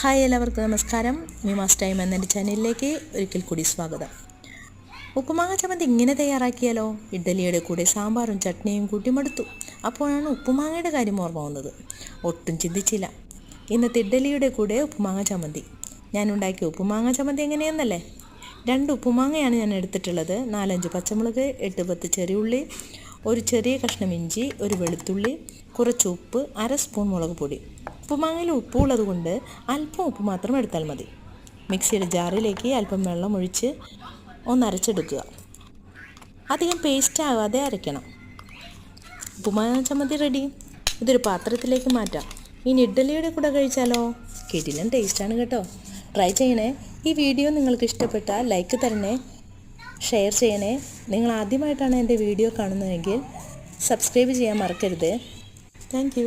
Hi എല്ലാവർക്കും നമസ്കാരം. മിമാസ് time എന്ന എന്റെ ചാനലിലേക്ക് ഒരിക്കൽ കൂടി സ്വാഗതം. ഉപ്പുമാങ്ങ ചമ്മന്തി ഇങ്ങനെ തയ്യാറാക്കിയാലോ? ഇഡ്ഡലിയുടെ കൂടെ സാമ്പാറും ചട്നിയും കൂട്ടി മടുത്തു അപ്പോഴാണ് ഉപ്പുമാങ്ങയുടെ കാര്യം ഓർമ്മ വന്നത്. ഒട്ടും ചിന്തിച്ചില്ല. ഇന്നത്തെ ഇഡ്ഡലിയുടെ കൂടെ ഉപ്പുമാങ്ങ ചമ്മന്തി. ഞാൻ ഉണ്ടാക്കിയ ഉപ്പുമാങ്ങ ചമ്മന്തി എങ്ങനെയെന്നല്ലേ? രണ്ട് ഉപ്പുമാങ്ങയാണ് ഞാൻ എടുത്തിട്ടുള്ളത്. നാലഞ്ച് പച്ചമുളക് എട്ട് പത്ത് ചെറിയുള്ളി ഒരു ചെറിയ കഷ്ണം ഇഞ്ചി ഒരു വെളുത്തുള്ളി കുറച്ച് ഉപ്പ് അര സ്പൂൺ മുളക് പൊടി. ഉപ്പുമാങ്ങയിൽ ഉപ്പുള്ളത് കൊണ്ട് അല്പം ഉപ്പ് മാത്രം എടുത്താൽ മതി. മിക്സിയുടെ ജാറിലേക്ക് അല്പം വെള്ളം ഒഴിച്ച് ഒന്ന് അരച്ചെടുക്കുക. അധികം പേസ്റ്റ് ആവാതെ അരയ്ക്കണം. ഉപ്പുമാങ്ങ ചമ്മന്തി റെഡി ഇതൊരു പാത്രത്തിലേക്ക് മാറ്റാം. ഇനി ഇഡ്ഡലിയുടെ കൂടെ കഴിച്ചാലോ? കിടിലൻ ടേസ്റ്റാണ് കേട്ടോ. ട്രൈ ചെയ്യണേ. ഈ വീഡിയോ നിങ്ങൾക്ക് ഇഷ്ടപ്പെട്ടാൽ ലൈക്ക് തരണേ. ഷെയർ ചെയ്യണേ. നിങ്ങൾ ആദ്യമായിട്ടാണ് എന്റെ വീഡിയോ കാണുന്നതെങ്കിൽ സബ്സ്ക്രൈബ് ചെയ്യാൻ മറക്കരുത്. താങ്ക്